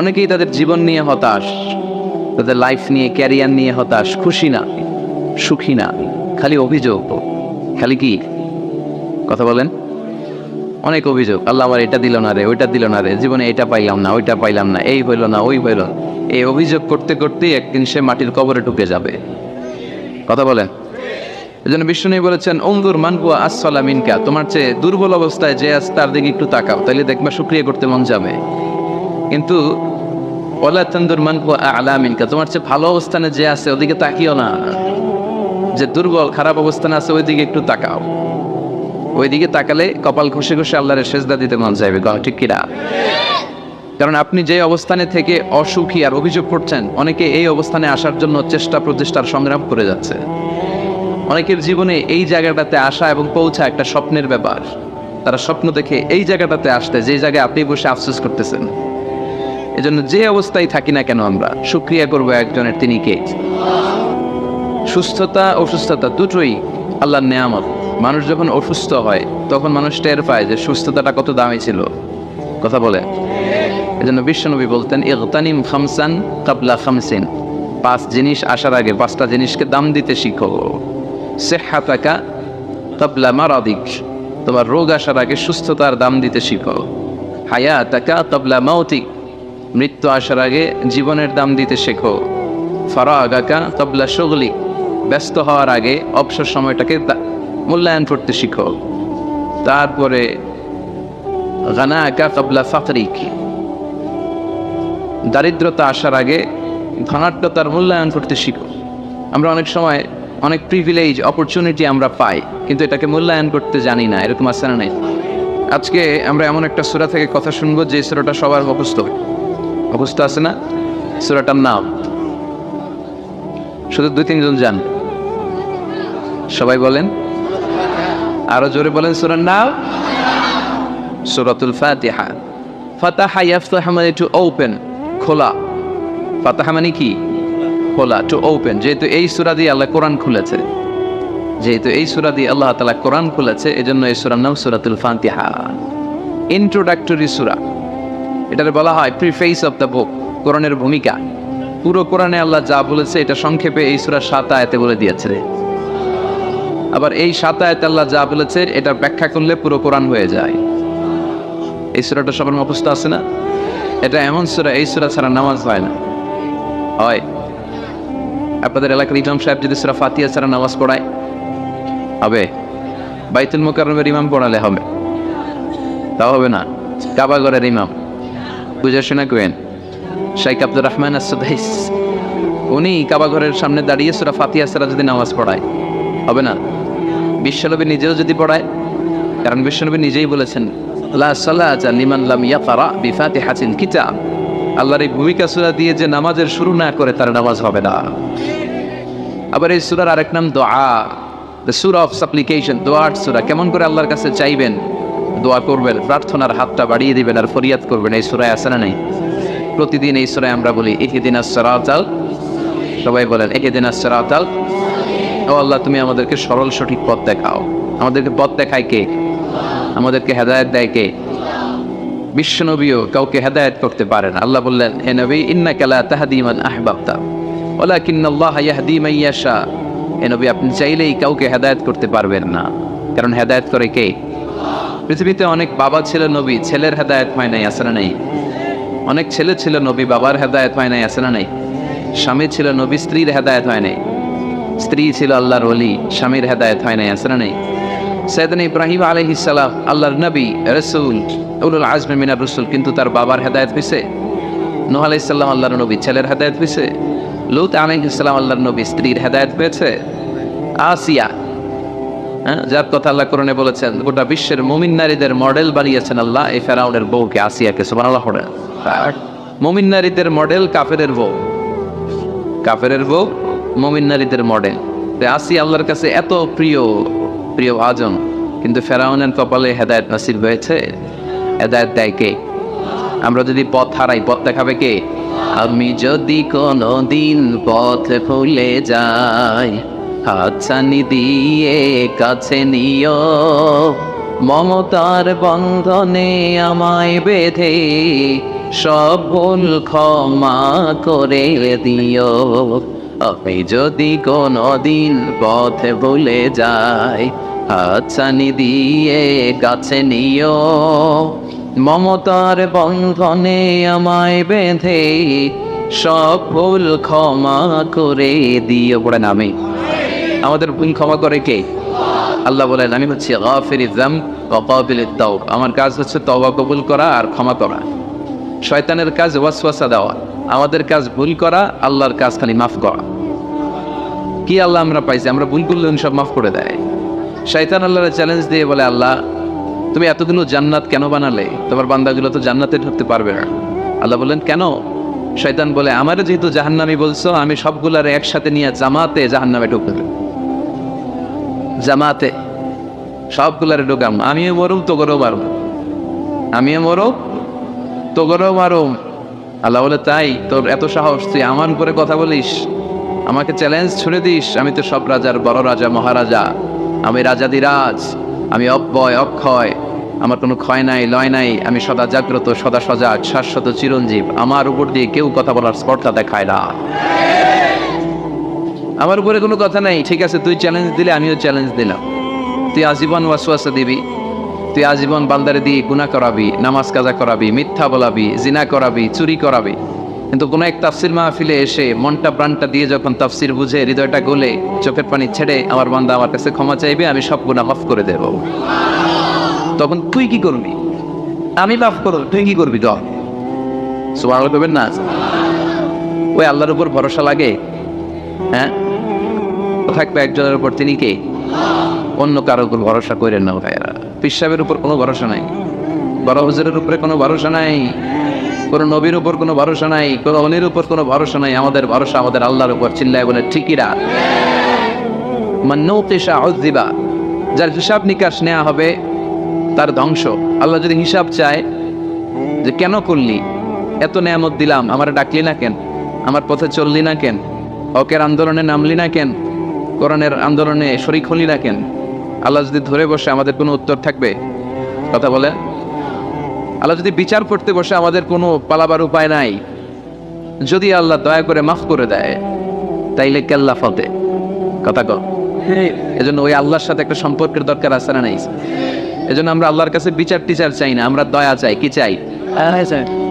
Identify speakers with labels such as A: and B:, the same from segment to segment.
A: অনেকেই তাদের জীবন নিয়ে হতাশ, তাদের লাইফ নিয়ে ক্যারিয়ার নিয়ে হতাশ, খুশি না, সুখী না, খালি অভিযোগ। খালি কি? কথা বলেন। অনেক অভিযোগ, আল্লাহ আমার এটা দিল না রে, ওইটা দিল না রে, জীবনে এটা পাইলাম না, ওইটা পাইলাম না, এই হইল না, ওই হইল এই অভিযোগ করতে করতেই একদিন সে মাটির কবরে ঢুকে যাবে। কথা বলেন। এই জন্য বিষ্ণু বলেছেন অন্দুর মানকুয়া আসসালা মিনকা, তোমার চেয়ে দুর্বল অবস্থায় যে আছে তার দিকে একটু তাকাও, তাইলে দেখবা শুক্রিয়া করতে মন যাবে। কিন্তু তোমার চেয়ে ভালো অবস্থানে যে আছে ওদিকে তাকিও না। যে দুর্বল, খারাপ অবস্থানে আছে ওইদিকে একটু তাকাও। ওইদিকে তাকালে কপাল আল্লাহরের সেজদা দিতে মন যাবে ঠিক কারণ আপনি যে অবস্থানে থেকে অসুখী আর অভিযোগ করছেন, অনেকে এই অবস্থানে আসার জন্য চেষ্টা প্রচেষ্টার সংগ্রাম করে যাচ্ছে। অনেকের জীবনে এই জায়গাটাতে আসা এবং পৌঁছা একটা স্বপ্নের ব্যাপার। তারা স্বপ্ন দেখে এই জায়গাটাতে আসতে, যে জায়গায় আপনি বসে আফসোস করতেছেন। এজন্য যে অবস্থায় থাকি না কেন আমরা সুক্রিয়া করব একজনের, তিনি কে? সুস্থতা, অসুস্থতা দুটোই আল্লাহর নেয়ামত। মানুষ যখন অসুস্থ হয়, তখন মানুষ টের পায় যে সুস্থতাটা কত দামি ছিল। কথা বলে। এজন্য বিশ্বনবী বলতেন, ইগতানিম খামসান কাবলা খামসিন। পাঁচ জিনিস আসার আগে পাঁচটা জিনিসকে দাম দিতে শিখো। সেহাতাকা কাবলা মারাদিক। তোমার রোগ আসার আগে সুস্থতার দাম দিতে শিখো। হায়া তাকা কাবলা মাউতিক। মৃত্যু আসার আগে জীবনের দাম দিতে শেখো। ফারা আগাকা তবলা সগলিক ব্যস্ত হওয়ার আগে অবসর সময়টাকে মূল্যায়ন করতে শিখো। তারপরে গানা একা কাবলা ফাকরিক দারিদ্রতা আসার আগে ধনাঢ্যতার মূল্যায়ন করতে শিখো। আমরা অনেক সময় অনেক প্রিভিলেজ অপরচুনিটি আমরা পাই, কিন্তু এটাকে মূল্যায়ন করতে জানি না, এরকম আছে না নেই? আজকে আমরা এমন একটা সুরা থেকে কথা শুনব যে সুরাটা সবার মুখস্থ। মুখস্থ আছে না সুরাটার নাম। শুধু দুই, তিনজন যান। সবাই বলেন, আরও জোরে বলেন সুরার নাম। সুরাতুল ফাতিহা। ফাতাহা ইয়াফতাহা মানে টু ওপেন খোলা। ফাতাহা মানে কি? খোলা টু ওপেন যেহেতু এই সূরা দিয়ে আল্লাহ কোরআন খুলেছে। যেহেতু এই সূরা দিয়ে আল্লাহ তাআলা কোরআন খুলেছে, এজন্য এই সূরার নাম সূরাতুল ফাতিহা। ইন্ট্রোডাক্টরি সূরা। এটারে বলা হয় প্রিফেস অফ দ্য বুক কোরআনের ভূমিকা। পুরো কোরআনে আল্লাহ যা বলেছে, এটা সংক্ষেপে এই সূরা সাত আয়াতে বলে দিয়েছে আবার এই সাত আয়াতে আল্লাহ যা বলেছে, এটা ব্যাখ্যা করলে পুরো কোরআন হয়ে যায়। এই সুরাটা সবার মুখস্থ আছে না? এটা এমন সুরা, এই সুরা ছাড়া নামাজ হয় না। হয়। আপনাদের এলাকার ইমাম সাহেব যদি সুরা ফাতিয়া ছাড়া নামাজ পড়ায়, হবে। বাইতুল মোকারমের ইমাম পড়ালে হবে। তাও হবে না। কাবাগরের ইমাম। বুঝে শোনা কেন শাইক আব্দুর রহমান আসুদাইস উনি কাবাঘরের সামনে দাঁড়িয়ে সুরা ফাতিয়া ছাড়া যদি নামাজ পড়ায়। হবে না? বিশ্বনবী নিজেও যদি পড়ায়, কারণ বিশ্বনবী নিজেই বলেছেন, লা সালাতা লিমান লাম ইয়াকরা বিফাতিহাতিল কিতাব। আল্লাহর এই ভূমিকা সুরা দিয়ে যে নামাজের শুরু না করে, তার নামাজ হবে না। আবার এই সুরার আরেক নাম দোয়া দ্য সূরা অফ সাপ্লিকেশন দোয়ার সুরা, কেমন করে আল্লাহর কাছে চাইবেন? দোয়া করবেন, প্রার্থনার হাতটা বাড়িয়ে দিবেন আর ফরিয়াদ করবেন। এই সূরায় আছে না নাই? প্রতিদিন এই সুরায় আমরা বলি, ইহদিন আসরাতাল সবাই বলেন, ইহদিন আসরাতাল ও আল্লাহ, তুমি আমাদেরকে সরল সঠিক পথ দেখাও। আমাদেরকে পথ দেখায় কে? আমাদেরকে হেদায়ত দেয় কে? বিশ্বনবীও কাউকে হেদায়ত করতে পারেন আল্লাহ বললেন, হে নবী ইন্না কালা তাহাদিমান আহবাবতা ওলা আল্লাহ ইয়াহদি মাইয়াশা হে নবী, আপনি চাইলেই কাউকে হেদায়ত করতে পারবেন না। কারণ হেদায়েত করে কে? পৃথিবীতে অনেক বাবা ছিল নবী, ছেলের হেদায়েত হয় নাই আসে না নেই? অনেক ছেলে ছিল নবী, বাবার হেদায়েত হয় নাই আসে না নেই? স্বামী ছিল নবী, স্ত্রীর হেদায়েত হয় নাই? স্ত্রী ছিল আল্লাহর ওলি, স্বামীর হেদায়ত হয় নাই আসে না নেই? সৈয়দন ইব্রাহিম আলহিসাল্লাম আল্লাহর নবী, রসুল, উলুল আজমে মিনার রসুল, কিন্তু তার বাবার হেদায়ত হয়েছে নোহ আলাইসাল্লাম আল্লাহর নবী, ছেলের হেদায়ত হয়েছে লুত আলাইহিসাল্লাম আল্লাহর নবী, স্ত্রীর হেদায়ত পেয়েছে আসিয়া যার কথা আল্লাহ কোরআনে বলেছেন গোটা বিশ্বের মুমিন নারীদের মডেল বানিয়েছেন আল্লাহ এই ফেরাউনের বউকে আসিয়াকে সুবহানাল্লাহ পড়ে। মুমিন নারীদের মডেল কাফেরের বউ। কাফেরের বউ মুমিন নারীদের মডেল। আসি আল্লাহর কাছে এত প্রিয় প্রিয় ভাজন কিন্তু ফেরাউনের কপালে হেদায়ত নাসিব হয়েছে। হেদায়ত দেয় কে? আমরা যদি পথ হারাই পথ দেখাবে কে? আমি যদি কোনো দিন পথ ভুলে যাই হাতছানি দিয়ে কাছে নিও। মমতার বন্ধনে আমায় বেঁধে সব ভুল ক্ষমা করে দিও। আমি যদি কোনদিন পথ ভুলে যাই হাতছানি দিয়ে কাছে নিও। মমতার বন্ধনে আমায় বেঁধে সব ভুল ক্ষমা করে দিও। পড়ে নামে। আমাদের ভুল ক্ষমা করে কে? আল্লাহ বলেন, আমি হচ্ছি গাফির ইজাম কপাবিল তাওব। আমার কাজ হচ্ছে তওবা কবুল করা আর ক্ষমা করা। শয়তানের কাজ ওয়াসওয়াসা দেওয়া। আমাদের কাজ ভুল করা, আল্লাহর কাজ খালি মাফ করা। কি আল্লাহ আমরা পাইছি? আমরা ভুল করলে সব মাফ করে দেয়। শয়তান আল্লাহর চ্যালেঞ্জ দিয়ে বলে, আল্লাহ, তুমি এতগুলো জান্নাত কেন বানালে? তোমার বান্দাগুলো তো জান্নাতে ঢুকতে পারবে না। আল্লাহ বললেন, কেন? শয়তান বলে, আমারে যেহেতু জাহান্নামি বলছো, আমি সবগুলার একসাথে নিয়ে জামাতে জাহান্নামে ঢুকতে। জামাতে, সবগুলারে ঢুকাম। আমিও মরুম, তোগরও মারুম। আমিও মরুম, তোগরও মারুম। আল্লাহ বলে, তাই, তোর এত সাহস, তুই আমার উপরে কথা বলিস। আমাকে চ্যালেঞ্জ ছুড়ে দিস। আমি তো সব রাজার বড় রাজা, মহারাজা। আমি রাজাদিরাজ আমি অব্যয়, অক্ষয়। আমার কোনো ক্ষয় নাই, লয় নাই। আমি সদা জাগ্রত, সদা সজাগ, শাশ্বত, চিরঞ্জীব। আমার উপর দিয়ে কেউ কথা বলার স্পর্ধা দেখায় না। আমার উপরে কোনো কথা নাই। ঠিক আছে, তুই চ্যালেঞ্জ দিলে, আমিও চ্যালেঞ্জ দিলাম। তুই আজীবন ওয়াসওয়াসা দিবি। তুই আজীবন বান্দারে দিয়ে গুনাহ করাবি, নামাজ কাজা করাবি, মিথ্যা বলাবি, জিনা করাবি, চুরি করাবি। কিন্তু কোনো এক তাফসির মাহফিলে এসে মনটা প্রাণটা দিয়ে যখন তাফসির বুঝে, হৃদয়টা গলে, চোখের পানি ছেড়ে আমার বান্দা আমার কাছে ক্ষমা চাইবে, আমি সব গুণা মাফ করে দেব। তখন তুই কি করবি? আমি মাফ করব, তুই কি করবি? তো সুবাহ করবেন না? ওই আল্লাহর উপর ভরসা লাগে। হ্যাঁ? থাকবে একজনের উপর, তিনি কে? অন্য কারও উপর ভরসা করেন না ভাইয়েরা। পিসাবের উপর কোনো ভরসা নাই। বড় হুজুরের উপরে কোনো ভরসা নাই। কোনো নবীর উপর কোনো ভরসা নাই। কোনো অনির উপর কোনো ভরসা নাই। আমাদের ভরসা আমাদের আল্লাহর উপর, চিল্লায় বলে ঠিকিরা মান্নৌকিসা অজিবা যার হিসাব নিকাশ নেওয়া হবে, তার ধ্বংস। আল্লাহ যদি হিসাব চায় যে, কেন করলি? এত নেয়ামত দিলাম। আমার ডাকলি না কেন? আমার পথে চললি না কেন? হকের আন্দোলনে নামলি না কেন? কোরআনের আন্দোলনে শরিক হলি না কেন? আল্লাহ যদি ধরে বসে আমাদের কোনো উত্তর থাকবে? কথা বলে? আল্লাহ যদি বিচার করতে বসে আমাদের কোনো পালাবার উপায় নাই? যদি আল্লাহ দয়া করে মাফ করে দেয় তাইলে কেল্লা ফতে। কথা কর এজন্য ওই আল্লাহর সাথে একটা সম্পর্কের দরকার আছে না নাই? এজন্য আমরা আল্লাহর কাছে বিচার টিচার চাই না আমরা দয়া চাই। কি চাই?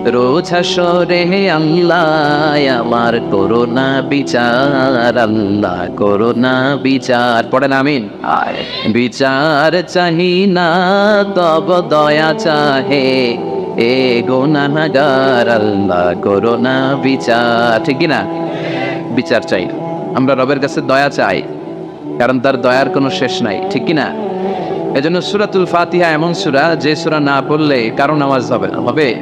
A: রোজ হাসরে আল্লাহ আমার করোনা বিচার আল্লাহ করোনা বিচার। পড়েন আমিন। বিচার চাহি না তব দয়া চাহে। এ গোনাগার আল্লাহ করোনা বিচার। ঠিক না বিচার চাই না। আমরা রবের কাছে দয়া চাই কারণ তার দয়ার কোনো শেষ নাই। ঠিক কি না এজন্য সুরাতুল ফাতিহা এমন সুরা যে সুরা না পড়লে কারও নামাজ হবে না। হবে?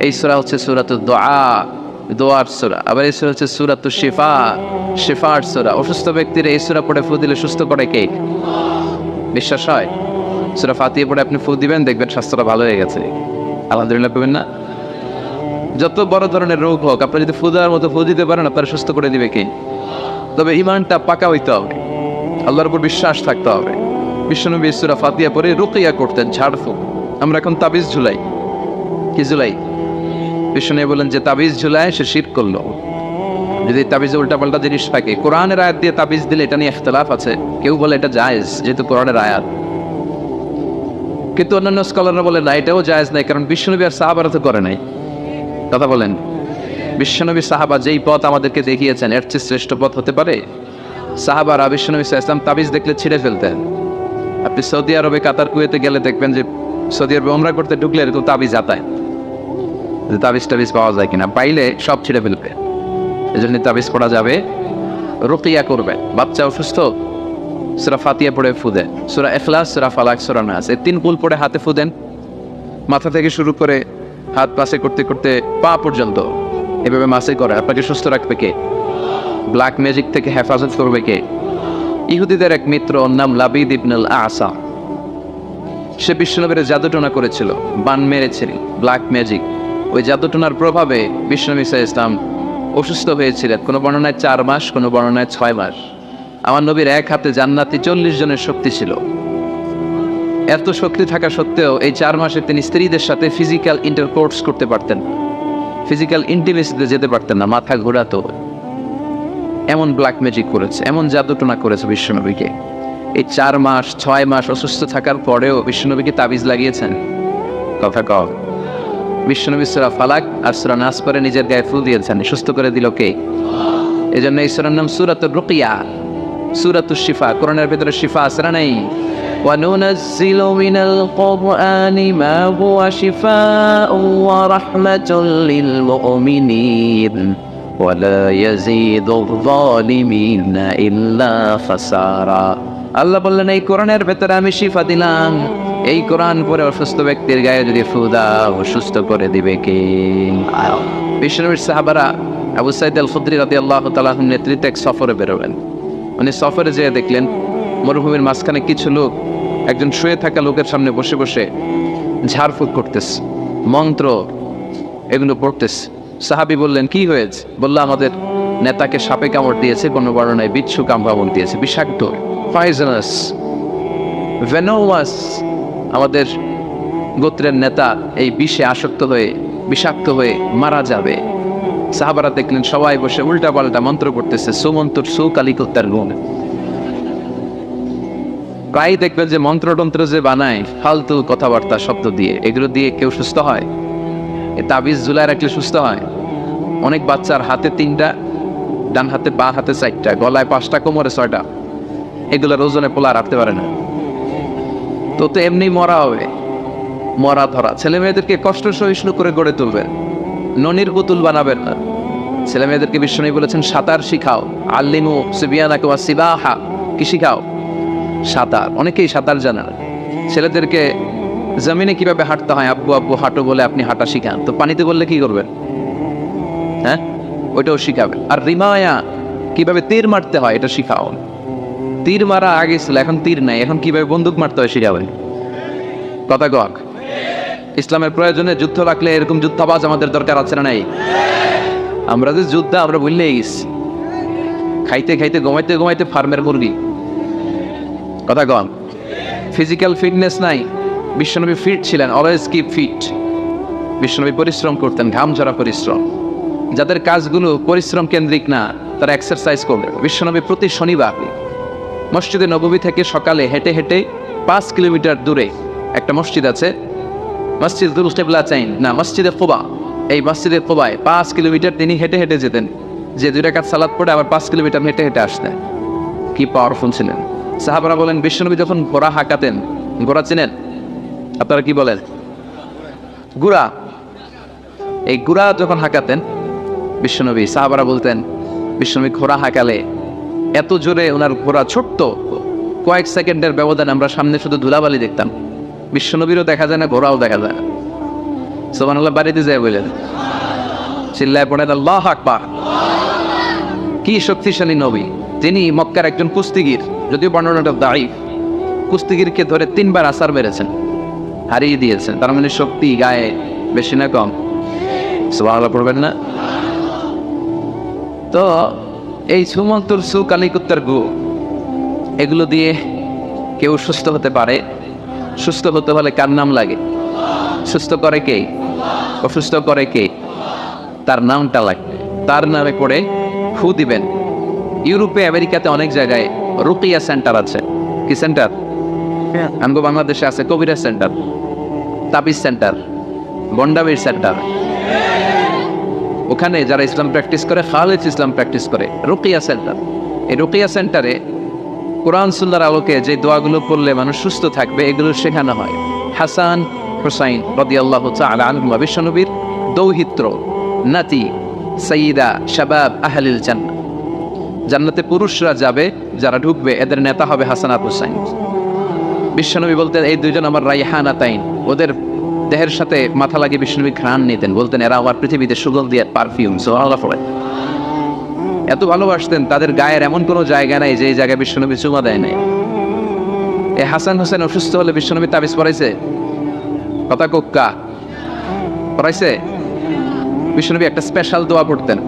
A: এই সুরা হচ্ছে সুরাতুল দোয়া। দোয়ার সুরা। আবার এই সুরা হচ্ছে সুরাতুল শিফা। শিফার সুরা। অসুস্থ ব্যক্তির এই সুরা পড়ে ফু দিলে সুস্থ করে কে? বিশ্বাস হয়? সুরা ফাতিহা পড়ে আপনি ফু দিবেন, দেখবেন স্বাস্থ্যটা ভালো হয়ে গেছে। আলহামদুলিল্লাহ, পাবেন না? যত বড় ধরনের রোগ হোক, আপনি যদি ফু দেওয়ার মতো ফু দিতে পারেন, আপনার সুস্থ করে দিবে কে? তবে ইমানটা পাকা হইতে হবে। আল্লাহর উপর বিশ্বাস থাকতে হবে। বিশ্বনবী ইসুরা ফাতিয়া পরে রুকিয়া করতেন, ঝাড়ফুঁক। আমরা এখন তাবিজ ঝুলাই। কি ঝুলাই? বিশ্বনবী বলেন যে তাবিজ ঝুলায় সে শির করল। যদি তাবিজে উল্টাপাল্টা জিনিস থাকে, কোরআনের আয়াত দিয়ে তাবিজ দিলে এটা নিয়ে ইখতলাফ আছে? কেউ বলে এটা জায়েজ, যেহেতু কোরআনের আয়াত। কিন্তু অন্যান্য স্কলাররা বলে, না, এটাও জায়েজ নাই, কারণ বিশ্বনবী আর সাহাবারা তো করে নাই। কথা বলেন। বিশ্বনবী সাহাবা যেই পথ আমাদেরকে দেখিয়েছেন, এর চেয়ে শ্রেষ্ঠ পথ হতে পারে? সাহাবারা বিশ্বনবী ইসলাম তাবিজ দেখলে ছিঁড়ে ফেলতেন। আপনি সৌদি আরবে, কাতার, কুয়েতে গেলে দেখবেন যে সৌদি আরবে ওমরা করতে ঢুকলে এরকম তাবিজ যাতায়াত যে তাবিজ টাবিজ পাওয়া যায় কিনা, পাইলে সব ছিঁড়ে ফেলবে। এই জন্য তাবিজ পড়া যাবে, রুকিয়া করবে বাচ্চা অসুস্থ, সুরা ফাতিয়া পড়ে ফুদে সুরা এখলাস সুরা ফালাক, সুরা নাস, এই তিন কুল পড়ে হাতে ফুদেন মাথা থেকে শুরু করে হাত পাশে করতে করতে পা পর্যন্ত এভাবে মাসে করে। আপনাকে সুস্থ রাখবে কে? ব্ল্যাক ম্যাজিক থেকে হেফাজত করবে কে? ইহুদিদের এক মিত্র নাম লাবিদ ইবনুল আসা। সে বিশ্বনবীর জাদুটনা করেছিল, বান মেরেছিল ব্ল্যাক ম্যাজিক ওই জাদুটনার প্রভাবে বিশ্বনবী সাহা ইসলাম অসুস্থ হয়েছিলেন, কোনো বর্ণনায় চার মাস, কোনো বর্ণনায় ছয় মাস। আমার নবীর এক হাতে জান্নাতি চল্লিশ জনের শক্তি ছিল। এত শক্তি থাকা সত্ত্বেও এই চার মাসে তিনি স্ত্রীদের সাথে ফিজিক্যাল ইন্টারকোর্স করতে পারতেন ফিজিক্যাল ইন্টিমেসিতে যেতে পারতেন না, মাথা ঘোরাতো। এমন ব্ল্যাক ম্যাজিক করেছে এমন জাদুটনা করেছে বিশ্বনবীকে এই চার মাস ছয় মাস অসুস্থ থাকার পরেও বিশ্বনবীকে তাবিজ লাগিয়েছেন কথা কও বিশ্বনবী সুরা ফালাক আর সুরা নাস পরে নিজের গায়ে ফুল দিয়েছেন সুস্থ করে দিল কে এই জন্য এই সুরার নাম সুরাতুর রুকিয়া সুরাতুর শিফা কোরআনের ভিতরে শিফা আছে না নেই وننزل من القرآن ما هو شفاء ورحمة للمؤمنين ওয়ালা ইয়াজিদু যালিমিনা ইল্লা খাসারা আল্লাহ বললেন, এই কোরআনের ভেতরে আমি শিফা দিলাম। এই কোরআন পরে অসুস্থ ব্যক্তির গায়ে যদি ফুদা অসুস্থ করে দিবে কে? বিষ্ণুবীর সাহাবারা আবু সাইদ আল খুদ্রি রাদি আল্লাহ তালা নেতৃত্বে এক সফরে বেরোবেন। উনি সফরে যেয়ে দেখলেন, মরুভূমির মাঝখানে কিছু লোক, একজন শুয়ে থাকা লোকের সামনে বসে বসে ঝাড়ফুঁক করতেছে, মন্ত্র এগুলো পড়তেছে। সাহাবি বললেন, কি হয়েছে? বলল, আমাদের নেতাকে সাপে কামড় দিয়েছে, কোনো বর্ণনায় বিচ্ছু কামড় দিয়েছে, বিষাক্ত পয়জনাস ভেনোয়াস আমাদের গোত্রের নেতা এই বিষে আসক্ত হয়ে, বিষাক্ত হয়ে মারা যাবে। সাহাবারা দেখলেন, সবাই বসে উল্টা পাল্টা মন্ত্র করতেছে সুমন্তর সু কালিকুত্তার গুণ। প্রায় দেখবেন যে মন্ত্রতন্ত্র যে বানায়, ফালতু কথাবার্তা শব্দ দিয়ে, এগুলো দিয়ে কেউ সুস্থ হয়। এ তাবিজ জুলাই রাখলে সুস্থ হয়। অনেক বাচ্চার হাতে তিনটা, ডান হাতে, বা হাতে চারটা, গলায় পাঁচটা, কোমরে ছয়টা। এগুলোর ওজনে পোলা রাখতে পারে না। তো তো এমনি মরা হবে। মরা ধরা। ছেলে মেয়েদেরকে কষ্ট সহিষ্ণু করে গড়ে তুলবেন। ননির পুতুল বানাবেন না। ছেলে মেয়েদেরকে বিশ্বনী বলেছেন, সাঁতার শিখাও। আল্লিমু সিবিয়ানা কিংবা সিবাহা কি শিখাও? সাঁতার। অনেকেই সাঁতার জানে না। ছেলেদেরকে জমিনে কীভাবে হাঁটতে হয়? আব্বু আব্বু হাঁটো বলে আপনি হাঁটা শিখান। তো পানিতে বললে কি করবেন? হ্যাঁ? ওইটাও শিখাবেন। আর রিমায়া, কীভাবে তীর মারতে হয়, এটা শিখাও। তীর মারা আগে ছিল, এখন তীর নাই। এখন কীভাবে বন্দুক মারতে হয় শিখাবেন? কথা কক। ইসলামের প্রয়োজনে যুদ্ধ রাখলে এরকম যুদ্ধাবাজ আমাদের দরকার আছে না নাই? আমরা যে যুদ্ধ, আমরা গেছি। খাইতে খাইতে, ঘুমাইতে ঘুমাইতে ফার্মের মুরগি। কথা কম। ফিজিক্যাল ফিটনেস নাই। বিশ্বনবী ফিট ছিলেন অলওয়েজ কিপ ফিট বিশ্বনবী পরিশ্রম করতেন ঘাম ঝরা পরিশ্রম। যাদের কাজগুলো পরিশ্রম কেন্দ্রিক না, তারা এক্সারসাইজ করবে বিশ্বনবী প্রতি শনিবার মসজিদে নবমী থেকে সকালে হেঁটে হেঁটে পাঁচ কিলোমিটার দূরে একটা মসজিদ আছে, মসজিদ দুল চাইন, না, মসজিদে কোবা এই মসজিদের কোবায় পাঁচ কিলোমিটার তিনি হেঁটে হেঁটে যেতেন। যে দুই টাকার সালাদ পড়ে আবার পাঁচ কিলোমিটার হেঁটে হেঁটে আসতেন। কি পাওয়ারফুল ছিলেন। সাহাবারা বলেন, বিশ্বনবী যখন গোড়া হাঁকাতেন গোড়া চিনেন আপনারা কি বলেন? গুড়া। এই গুড়া যখন হাঁকাতেন, বিশ্বনবী সাহাবারা বলতেন, বিশ্বনবী ঘোড়া হাঁকালে এত জোরে ওনার ঘোড়া ছোট্ট, কয়েক সেকেন্ডের ব্যবধানে আমরা সামনে শুধু ধুলাবালি দেখতাম। বিশ্বনবীরও দেখা যায় না, ঘোড়াও দেখা যায় না। সোমান আল্লাহ বাড়িতে যায় বললেন, চিল্লায় পড়েন, আল্লাহ আকবার। কি শক্তিশালী নবী তিনি মক্কার একজন কুস্তিগির, যদিও বর্ণনাটা দায়ী কুস্তিগিরকে ধরে তিনবার আসার মেরেছেন। হারিয়ে দিয়েছেন। তার মানে শক্তি গায়ে বেশি না কম। পড়বেন না? তো এই সুমন্তর সু কালিকুত্তার গু, এগুলো দিয়ে কেউ সুস্থ হতে পারে? সুস্থ হতে হলে কার নাম লাগে? সুস্থ করে কে? অসুস্থ করে কে? তার নামটা লাগবে। তার নামে করে ফু দিবেন। ইউরোপে, আমেরিকাতে অনেক জায়গায় রুকিয়া সেন্টার আছে। কি সেন্টার? আমগো বাংলাদেশে আছে কবিরা সেন্টার, তাবিজ সেন্টার, বন্ডাবির সেন্টার। ওখানে যারা ইসলাম প্র্যাকটিস করে খালেজ ইসলাম প্র্যাকটিস করে, রুকিয়া সেন্টার। এই রুকিয়া সেন্টারে কোরআন সুল্লার আলোকে যে দোয়াগুলো পড়লে মানুষ সুস্থ থাকবে, এগুলো শেখানো হয়। হাসান হুসাইন রদি আল্লাহ আনহুমা, বিশ্বনবীর দৌহিত্র, নাতি সঈদা শাবাব আহলিল জান্না জান্নাতে পুরুষরা যাবে, যারা ঢুকবে, এদের নেতা হবে হাসানাত হুসাইন বিশ্বনবী বলতেন, এই দুইজন আমার রাইহানা তাইন। ওদের দেহের সাথে মাথা লাগিয়ে বিষ্ণুবী ঘ্রাণ নিতেন। বলতেন, এরা আমার পৃথিবীতে সুগন্ধি আর পারফিউম। এত ভালোবাসতেন, তাদের গায়ের এমন কোনো জায়গা নাই যে জায়গায় বিশ্বনবী চুমা দেয় নাই। এ হাসান হোসেন অসুস্থ হলে বিশ্বনবী তাবিজ পড়াইছে কথা কোক্কা পড়াইছে বিশ্বনবী একটা স্পেশাল দোয়া পড়তেন,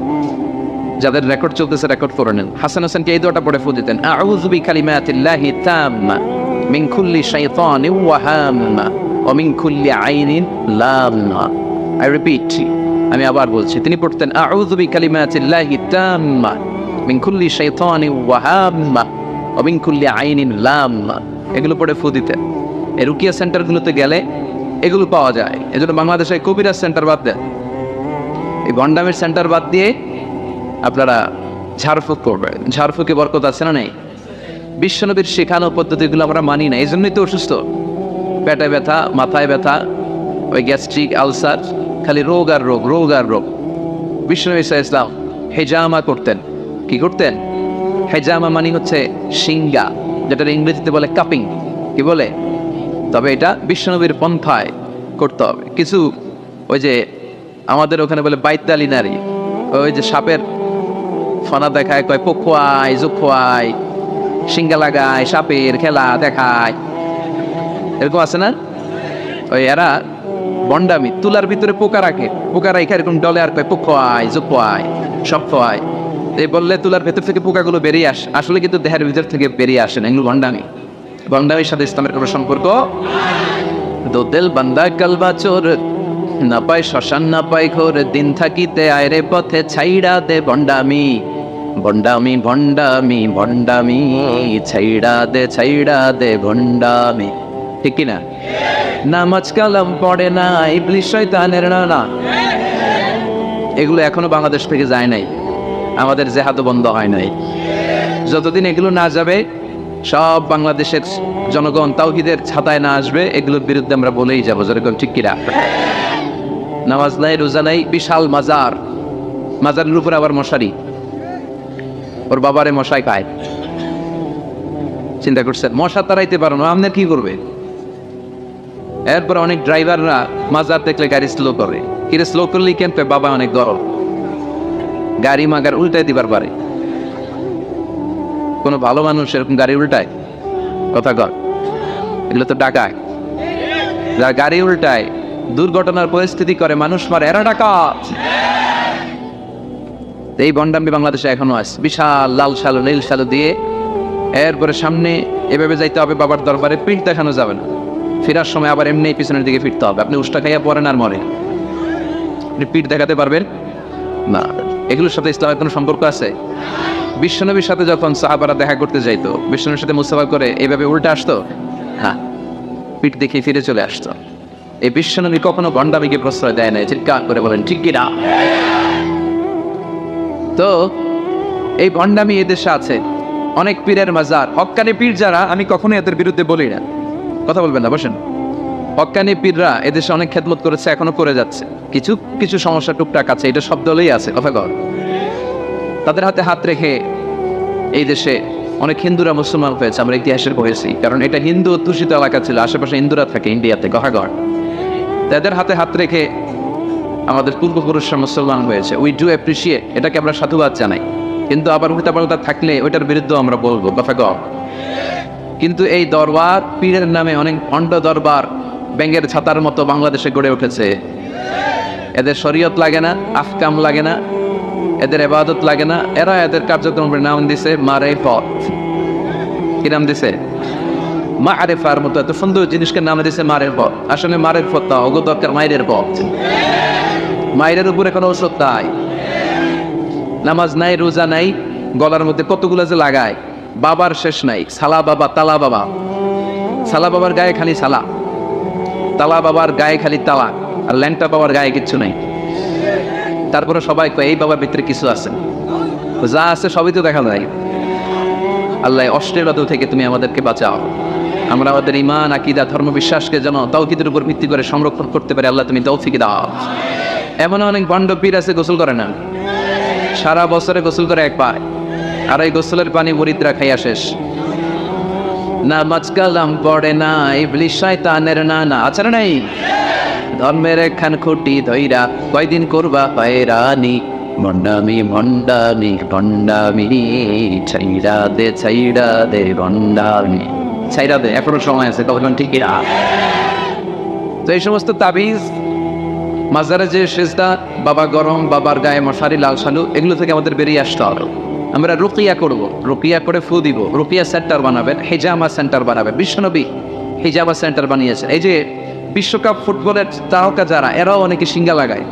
A: যাদের রেকর্ড চলতেছে রেকর্ড করে নেন। হাসান হোসেনকে এই দোয়াটা পড়ে ফু দিতেন, আউযু বিকালিমাতিল্লাহি তাম্মা। মিন কুল্লি শাইতানিন ওয়া হাম্মা ওয়া মিন কুল্লি আইনিন লাম্মা আই রিপিট আমি আবার বলছি, তিনি পড়তেন, আউযু বিকালিমাতিল্লাহি তাম্মা মিন কুল্লি শাইতানিন ওয়া হাম্মা ওয়া মিন কুল্লি আইনিন লাম্মা এগুলো পড়ে ফু দিতেন এই রুকিয়া সেন্টারগুলোতে গেলে এগুলো পাওয়া যায়। এজন্য বাংলাদেশে কবিরাজ সেন্টার বাদ দেন। এই ভণ্ডামের সেন্টার বাদ দিয়ে আপনারা ঝাড়ফুঁক করবেন। ঝাড়ফুঁকে বরকত আছে না নেই? বিশ্বনবীর শেখানো পদ্ধতিগুলো আমরা মানি না এই জন্যই তো অসুস্থ। পেটে ব্যথা, মাথায় ব্যথা, ওই গ্যাস্ট্রিক আলসার, খালি রোগ আর রোগ রোগ আর রোগ। বিশ্বনবী ইসা ইসলাম হেজামা করতেন। কি করতেন? হেজামা মানি হচ্ছে সিঙ্গা যেটা ইংরেজিতে বলে কাপিং। কি বলে? তবে এটা বিশ্বনবীর পন্থায় করতে হবে। কিছু ওই যে আমাদের ওখানে বলে বাইতালি নারী, ওই যে সাপের ফনা দেখায়, কয় পক্ষুয়ায় জুখুয়ায় সিঙ্গা লাগায়, সাপের খেলা দেখায়। এরকম আছে না? ওই এরা বন্ডামি, তুলার ভিতরে পোকা রাখে। পোকা রাখে এরকম ডলে আর কয় পক্ষুয়ায় জুখুয়ায় সব খোয়ায়। এই বললে তুলার ভেতর থেকে পোকাগুলো বেরিয়ে আসে আসলে কিন্তু দেহের ভিতর থেকে বেরিয়ে আসে না, এগুলো ভণ্ডামি ভণ্ডামির সাথে ইসলামের কোনো সম্পর্ক? দো দিল বান্দা কালবা চোর না পাই শ্মশান, না পাই ঘোর। দিন থাকিতে আয়রে পথে ছাইড়া দে ভণ্ডামি ভণ্ডামি ভণ্ডামি ভণ্ডামি, ছাইড়া দে ছাইড়া দে, ভণ্ডামি। ঠিক কি না? নামাজ কালাম পড়ে না, ইবলিশ শয়তানের না না এগুলো এখনও বাংলাদেশ থেকে যায় নাই। আমাদের জেহাদও বন্ধ হয় নাই। যতদিন এগুলো না যাবে, সব বাংলাদেশের জনগণ তাওহিদের ছাতায় না আসবে, এগুলোর বিরুদ্ধে আমরা বলেই যাব যেরকম ঠিক কিরা নামাজ নাই, রোজা নাই, বিশাল মাজার। মাজারের উপর আবার মশারি। ওর বাবারে মশাই খায়। চিন্তা করছেন মশা তাড়াইতে পারো না আপনার কি করবে? এরপর অনেক ড্রাইভাররা মাজার দেখলে গাড়ি স্লো করে। কিরে স্লো করলেই কেন? কয়, বাবা অনেক গরম গাড়ি মাগার উল্টাই দিবার পারে। কোনো ভালো মানুষ এরকম গাড়ি উল্টায়? কথা কর। এগুলো তো ডাকায়। যারা গাড়ি উল্টায় দুর্ঘটনার পরিস্থিতি করে মানুষ মারে। এরা ডাকাত। এই বন্ডামি বাংলাদেশে এখনও আছে। বিশাল লাল সালো নীল সালো দিয়ে এরপরে সামনে এভাবে যাইতে হবে, বাবার দরবারে পিঠ দেখানো যাবে না। ফেরার সময় আবার এমনি পিছনের দিকে ফিরতে হবে। আপনি উষ্টা খাইয়া পড়েন আর মরে আপনি পিঠ দেখাতে পারবেন? না। এগুলোর সাথে ইসলামের কোনো সম্পর্ক আছে? বিশ্বনবীর সাথে যখন সাহাবারা দেখা করতে যাইতো, বিশ্বনবীর সাথে মুসাফা করে এইভাবে উল্টে আসতো? হ্যাঁ। পিঠ দেখে ফিরে চলে আসতো। এই বিশ্বনবী কখনো ভণ্ডামিকে প্রশ্রয় দেয় না চিৎকার করে বলেন, ঠিক কিনা তো, এই ভণ্ডামি এদেশে আছে অনেক পীরের মাজার। হক্কানি পীর যারা, আমি কখনো এদের বিরুদ্ধে বলি না। কথা বলবেন না, বসেন। হক্কানি পীররা এদেশে অনেক খেদমত করেছে, এখনও করে যাচ্ছে। কিছু কিছু সমস্যা টুকটাক আছে, এটা সব দলেই আছে, কথা কর তাদের হাতে হাত রেখে এই দেশে অনেক হিন্দুরা মুসলমান হয়েছে, আমরা ইতিহাসের পড়েছি কারণ এটা হিন্দু অধ্যুষিত এলাকা ছিল, আশেপাশে হিন্দুরা থাকে ইন্ডিয়াতে গহাগড় তাদের হাতে হাত রেখে আমাদের পূর্বপুরুষরা মুসলমান হয়েছে। উই ডু অ্যাপ্রিসিয়েট এটাকে আমরা সাধুবাদ জানাই। কিন্তু আবার উল্টা উল্টাপাল্টা থাকলে ওইটার বিরুদ্ধেও আমরা বলব কথা গ কিন্তু এই দরবার পীরের নামে অনেক অন্ড দরবার ব্যাঙ্গের ছাতার মতো বাংলাদেশে গড়ে উঠেছে। এদের শরীয়ত লাগে না আফকাম লাগে না, এদের এবাদত লাগে না, এরা এদের কার্যক্রমের নাম দিছে মারে পথ কি নাম দিছে? মা আরেফার মতো এত সুন্দর জিনিসকে নাম দিছে মারের পথ আসলে মারের পথ তা অগো দরকার মায়ের পথ। মায়ের উপরে কোনো ওষুধ নাই। নামাজ নাই, রোজা নাই, গলার মধ্যে কতগুলো যে লাগায়, বাবার শেষ নাই, সালা বাবা, তালা বাবা। সালা বাবার গায়ে খালি সালা, তালা বাবার গায়ে খালি তালা, আর ল্যাংটা বাবার গায়ে কিচ্ছু নাই। তারপরে সবাই কয়, এই বাবার ভিতরে কিছু আছে যা আছে সবই তো দেখা যায়। আল্লাহ অশ্লীলতা থেকে তুমি আমাদেরকে বাঁচাও। আমরা আমাদের ইমান আকিদা ধর্ম বিশ্বাসকে যেন তৌকিদের উপর ভিত্তি করে সংরক্ষণ করতে পারি, আল্লাহ তুমি তৌফিকে দাও। এমন অনেক বন্ড পীর আছে, গোসল করে না। সারা বছরে গোসল করে একবার। আর এই গোসলের পানি মরিদ্রা খাইয়া শেষ। না মাঝকালাম পড়ে না ইবলিশ শয়তানের না না আছে না নাই? ধর্মের একখান খুঁটি ধইরা কয়দিন করবা হয়রানি। ভণ্ডামি ভণ্ডামি ভণ্ডামি ছাইরা দে ছাইরা দে ভণ্ডামি ছাইরা দে, এখনও সময় আছে, তখন ঠিকই না। তো এই সমস্ত তাবিজ মাজারে যে সেজদা, বাবা গরম, বাবার গায়ে মশারি, লাল সালু এগুলো থেকে আমাদের বেরিয়ে আসতে হবে। আমরা রুকিয়া করব, রুকিয়া করে ফু দিব। রুকিয়া সেন্টার বানাবেন, হেজামা সেন্টার বানাবেন। বিশ্বনবী হেজামা সেন্টার বানিয়েছেন। এই যে বিশ্বকাপ ফুটবলের তারকা যারা, এরাও অনেকে সিঙ্গা লাগায়।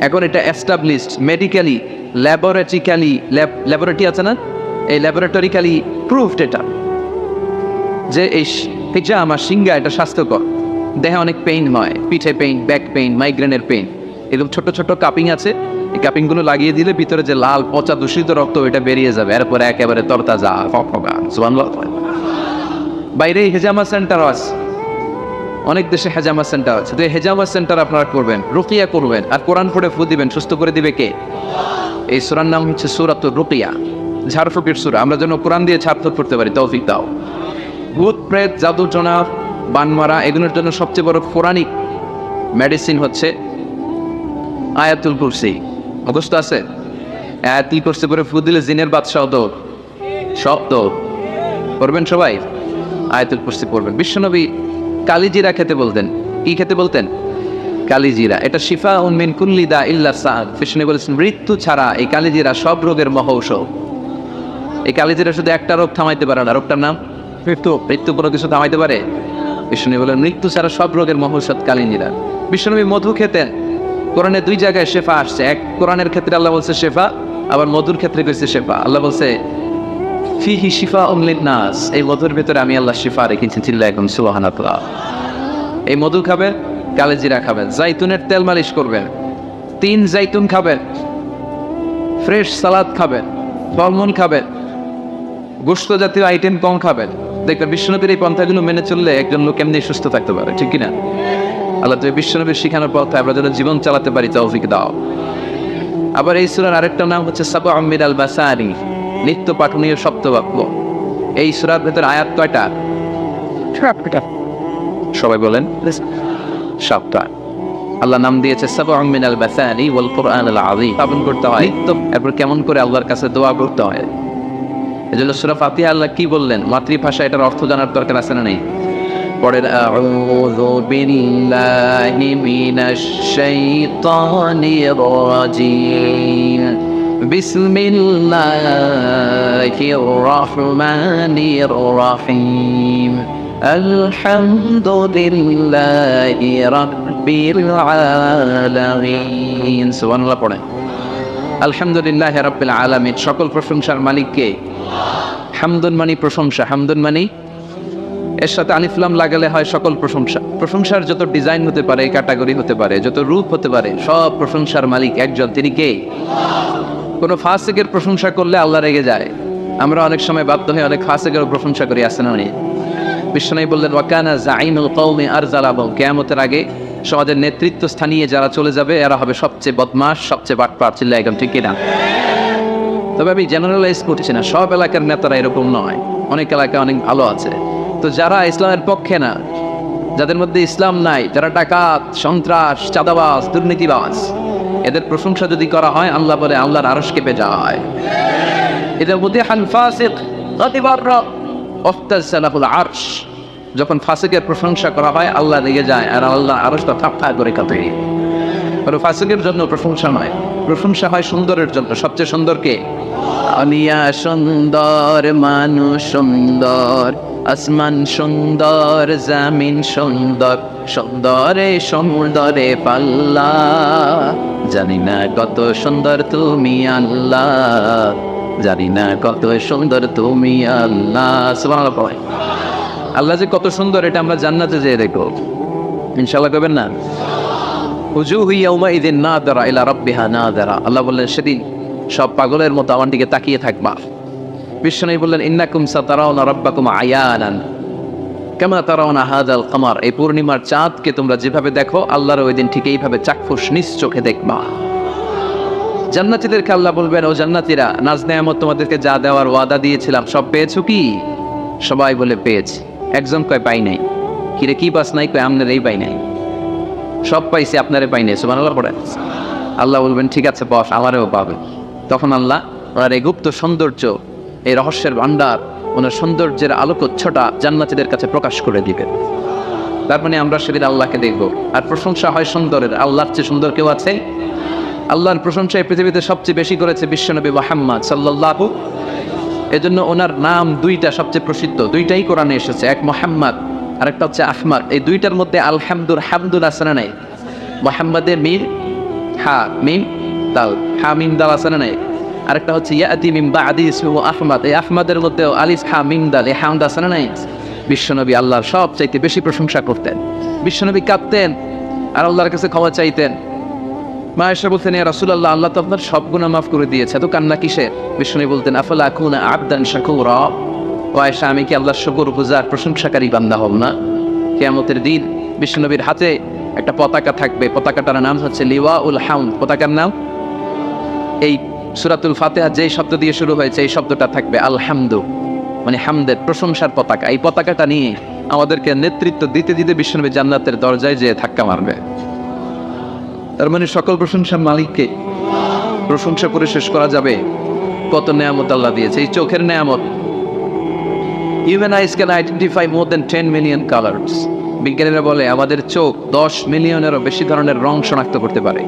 A: এখন এটা এস্টাবলিশড মেডিকেলি ল্যাবরেটরিক্যালি ল্যাবরেটরি আছে না? এই ল্যাবরেটরিক্যালি প্রুফড এটা। যে এই হেজামা সিঙ্গা এটা স্বাস্থ্যকর। দেহে অনেক পেইন হয়, পিঠে পেইন ব্যাক পেইন মাইগ্রেনের পেইন এরকম ছোট ছোট কাপিং আছে, এই কাপিংগুলো লাগিয়ে দিলে ভিতরে যে লাল, পচা, দূষিত রক্ত, ওইটা বেরিয়ে যাবে। এরপরে একেবারে ফকফকা, সুবহানাল্লাহ। বাইরে হেজামা সেন্টার আছে। অনেক দেশে হেজামা সেন্টার আছে। তো এই হেজামা সেন্টার আপনারা করবেন, রুকিয়া করবেন, আর কোরআন পড়ে ফু দিবেন, সুস্থ করে দিবে কে? এই সুরার নাম হচ্ছে সুরাত রুকিয়া। ঝাড়ফুকের সুরা। আমরা যেন কোরআন দিয়ে ঝাড়ফুক করতে পারি, তৌফিক দাও। ভূত, প্রেত, জাদু বানমারা, এগুলোর জন্য সবচেয়ে বড় পৌরাণিক মেডিসিন হচ্ছে আয়াতুল কুরসি। মুখস্থ আছে? আয়াতুল কুরসি পরে ফু দিলে জিনের বাদশাহ দৌড়। সব দৌড়। পড়বেন সবাই? আয়াতুল কুরসি পড়বেন। বিশ্বনবী কালিজিরা খেতে বলতেন। কি খেতে বলতেন? কালিজিরা। এটা শিফা উনমিন কুল্লিদা ইল্লা সাদ বিষ্ণু বলেছেন, মৃত্যু ছাড়া এই কালিজিরা সব রোগের মহৌষধ এই কালিজিরা শুধু একটা রোগ থামাইতে পারে না। রোগটার নাম? মৃত্যু। মৃত্যু কোনো কিছু থামাইতে পারে? বিষ্ণু বলেন মৃত্যু ছাড়া সব রোগের মহৌষধ কালিজিরা বিষ্ণুনবী মধু খেতেন কোরআনে দুই জায়গায় শেফা আসছে। এক কোরআনের ক্ষেত্রে আল্লাহ বলছে শেফা, আবার মধুর ক্ষেত্রে কইছে শেফা। আল্লাহ বলছে শিফা উমলিন নাস। এই মধুর ভেতরে আমি আল্লাহ শিফা রেখেছি, চিল্লা এই মধু খাবেন জাইতুনের তেল মালিশ করবেন তিন জাইতুন খাবেন ফ্রেশ সালাদ খাবেন ফলমূল খাবেন গোস্ত জাতীয় আইটেম কম খাবেন দেখবেন বিশ্বনবীর এই পন্থাগুলো মেনে চললে একজন লোক এমনি সুস্থ থাকতে পারে ঠিক কিনা? আল্লাহ তুমি বিশ্বনবীর শিখানোর পথে আমরা যেন জীবন চালাতে পারি তৌফিক দাও। আবার এই সুরার আরেকটা নাম হচ্ছে সাবু আমির আল বাসারি নিত্য পাঠনীয় সপ্তবাক্য। এই সুরার ভেতর আয়াত কয়টা? সবাই বলেন সাতটা আল্লাহ নাম দিয়েছে সাবু আমিন আল বাসানি ওয়াল কোরআন আল আযীম। পালন করতে হয়। নিত্য এরপর কেমন করে আল্লাহর কাছে দোয়া করতে হয়? এজন্য সূরা ফাতিহা আল্লাহ কি বললেন? মাতৃভাষা এটার অর্থ জানার দরকার আছে না নেই? পরের আউযু বিল্লাহি মিনাশ শাইতানির রাজিম। বিসমিল্লাহির রাহমানির রাহিম। আলহামদুলিল্লাহি রাব্বিল আলামিন। সুবহানাল্লাহ পড়েন। আলহামদুলিল্লাহ রাব্বিল আলামিন। সকল প্রশংসার মালিক কে হামদুন মানি প্রশংসা, হামদুন মানি। এর সাথে আনিফলাম লাগালে হয় সকল প্রশংসা। প্রশংসার যত ডিজাইন হতে পারে ক্যাটাগরি হতে পারে, যত রূপ হতে পারে, সব প্রশংসার মালিক একজন, তিনি কে? কোনো ফাসিকের প্রশংসা করলে আল্লাহ রেগে যায়। আমরা অনেক সময় বাধ্য হয়ে অনেক ফাসিকের প্রশংসা করি আসেন উনি বিশ্বনাই বললেন, ওয়াকানা জাইনুল কওমি আরজালাবু কিয়ামতের আগে সমাজের নেতৃত্ব স্থানীয় যারা চলে যাবে, এরা হবে সবচেয়ে বদমাশ, সবচেয়ে বাটপার চিল্লা একদম ঠিক কিনা? তবে আমি জেনারেলাইজ করছি না, সব এলাকার নেতারা এরকম নয়। অনেক এলাকায় অনেক ভালো আছে। তো যারা ইসলামের পক্ষে না, যাদের মধ্যে ইসলাম নাই, যারা ডাকাত, সন্ত্রাস, চাঁদাবাজ, দুর্নীতিবাজ, এদের প্রশংসা যদি করা হয়, আল্লাহ বলে আল্লাহর আরশ কেঁপে যায়। এদের মধ্যে আরশ। যখন ফাসিকের প্রশংসা করা হয়, আল্লাহ রেগে যায়, আর আল্লাহ আরশটা থাপ্পা করে কাঁপে। কারণ ফাসিকের জন্য প্রশংসা নয়। প্রশংসা হয় সুন্দরের জন্য। সবচেয়ে সুন্দর কে? আলিয়া সুন্দর মানুষ সুন্দর, আসমান সুন্দর, জামিন সুন্দর, সুন্দরে সুন্দরে পাল্লা। জানি না কত সুন্দর তুমি আল্লাহ, জানি না কত সুন্দর তুমি আল্লাহ। আল্লাহ যে কত সুন্দর, এটা আমরা জান্নাতে যেয়ে দেখো ইনশাল্লাহ করবেন না? রাব্বিহা নাযারা আল্লাহ বললেন সব পাগলের মতো দিকে তাকিয়ে থাকবা। বললেন এই পূর্ণিমার চাঁদকে তোমরা যেভাবে দেখো, আল্লাহর ওই দিন ঠিক এইভাবে চাক্ষুষ নিজ চোখে দেখবা। জান্নাতীদেরকে আল্লাহ বলবেন, ও জান্নাতীরা, নাজ তোমাদেরকে যা দেওয়ার ওয়াদা দিয়েছিলাম, সব পেয়েছ কি? সবাই বলে, পেয়েছি। একজন কয়, পাই নাই। কিরে, কি পাস নাই? কয়, আমনের এই পাই নাই। সব পাইছি, আপনারে পাই নাই, সুবহানাল্লাহ পড়ে আল্লাহ বলবেন, ঠিক আছে, বস, আমারেও পাবে। তখন আল্লাহ, ওনার এই গুপ্ত সৌন্দর্য, এই রহস্যের ভান্ডার ওনার সৌন্দর্যের আলোকচ্ছটা জান্নাতীদের কাছে প্রকাশ করে দিবেন তার মানে আমরা সেদিন আল্লাহকে দেখব। আর প্রশংসা হয় সুন্দরের, আল্লাহর চেয়ে সুন্দর কেউ আছে? আল্লাহর প্রশংসা এই পৃথিবীতে সবচেয়ে বেশি করেছে বিশ্বনবী মোহাম্মদ সাল্লাল্লাহু। এজন্য ওনার নাম দুইটা সবচেয়ে প্রসিদ্ধ, দুইটাই কোরআনে এসেছে, এক মোহাম্মদ আরেকটা হচ্ছে আহমাদ। এই দুইটার মধ্যে আলহামদুল হামদুল আসানা নাই? মোহাম্মদে মিম হা, মিম, দাল। হা, মিম, দাল আসানা নাই? আরেকটা হচ্ছে ইয়াতি মিম বা আদি ইসমু আহমদ। এই আহমদের মধ্যেও আলিস হা, মিম, দাল, এই হামদ আসানা নাই? বিশ্বনবী আল্লাহর সব চাইতে বেশি প্রশংসা করতেন। বিশ্বনবী কাঁদতেন আর আল্লাহর কাছে ক্ষমা চাইতেন। মা এসে বলতেন, ইয়া রাসূলুল্লাহ, আল্লাহ আল্লাহ তো আপনার সব গুনাহ মাফ করে দিয়েছে। তো কান্না কিসের? বিষ্ণু বলতেন, আফালা আকুনা আবদান শাকুরা? ও আয়েশা আমি কি আল্লাহর শুকর গুজার প্রশংসাকারী বান্দা হব না? কিয়ামতের দিন বিষ্ণুনবীর হাতে একটা পতাকা থাকবে। পতাকাটার নাম হচ্ছে লিওয়া উল হাউন্ড পতাকার নাম? এই সুরাতুল ফাতেহা যেই শব্দ দিয়ে শুরু হয়েছে, এই শব্দটা থাকবে আলহামদু মানে হামদের প্রশংসার পতাকা। এই পতাকাটা নিয়ে আমাদেরকে নেতৃত্ব দিতে দিতে বিষ্ণুনবী জান্নাতের দরজায় যেয়ে ধাক্কা মারবে। তার মানে সকল প্রশংসার মালিককে প্রশংসা করে শেষ করা যাবে। কত নেয়ামত আল্লাহ দিয়েছে। এই চোখের নেয়ামত human eyes can identify more than ten million colours বিজ্ঞানীরা বলে, আমাদের চোখ দশ মিলিয়নেরও বেশি ধরনের রং শনাক্ত করতে পারে।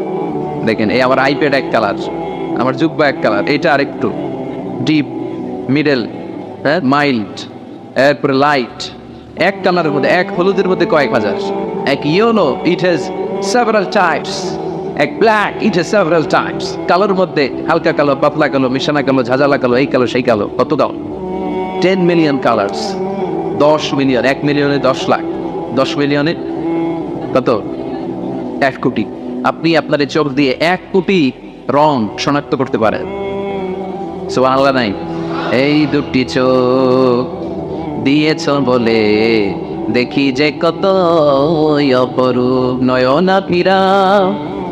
A: দেখেন, এই আমার আইপ্যাড এক কালার আমার জুব্বা এক কালার এটা আরেকটু ডিপ মিডল হ্যাঁ মাইল্ড এরপরে লাইট এক কালারের মধ্যে, এক হলুদের মধ্যে কয়েক হাজার। এক yellow it has several types এক black it has several types কালোর মধ্যে হালকা কালো, পাতলা কালো, মিশানা কালো, ঝাঁঝালা কালো, এই কালো, সেই কালো, কত কালো টেন মিলিয়ন কালার্স দশ মিলিয়ন এক মিলিয়নে দশ লাখ, দশ মিলিয়নে কত? এক কোটি। আপনি আপনার এই চোখ দিয়ে এক কোটি রং শনাক্ত করতে পারেন। সুবহানাল্লাহ নাই? এই দুটি চোখ দিয়েছ বলে দেখি যে কত অপরূপ নয়না পীরা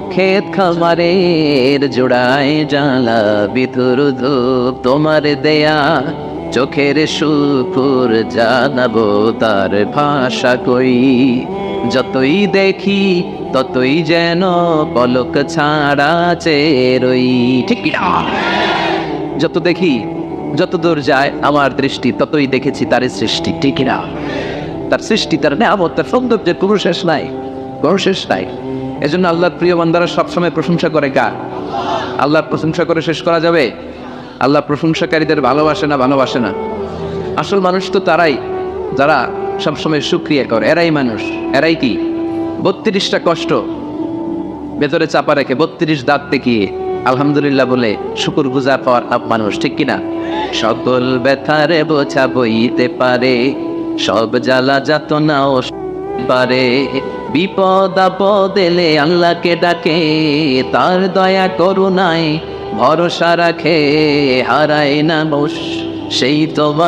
A: ক্ষেত খামারের জোড়ায় জ্বালা, বিথুর ধূপ তোমার দেয়া। চোখের শুকুর জানাব তার ভাষা কই। যতই দেখি, ততই যেন পলক ছাড়া চেরই ঠিক যত দেখি, যত দূর যায় আমার দৃষ্টি, ততই দেখেছি তার সৃষ্টি। ঠিক না তার সৃষ্টি, তার নেয়ামত, তার সৌন্দর্যের কোনো শেষ নাই, কোনো শেষ নাই। এজন্য আল্লাহর প্রিয় বান্দারা সবসময় প্রশংসা করে কার? আল্লাহর প্রশংসা করে শেষ করা যাবে? আল্লাহ প্রশংসাকারীদের ভালোবাসে না ভালোবাসে না। আসল মানুষ তো তারাই, যারা সবসময় সুক্রিয়া করে। এরাই মানুষ। এরাই কি? বত্রিশটা কষ্ট ভেতরে চাপা রেখে বত্রিশ দাঁত দেখিয়ে আলহামদুলিল্লাহ বলে শুকুর গুজার পাওয়ার আপ মানুষ, ঠিক কিনা? সকল ব্যথারে বোঝা বইতে পারে, সব জ্বালা যাত নাও পারে। বিপদ আপদ এলে আল্লাহকে ডাকে, তার দয়া করুণায় ভরসা রাখে হারায় না বস সেই তোমার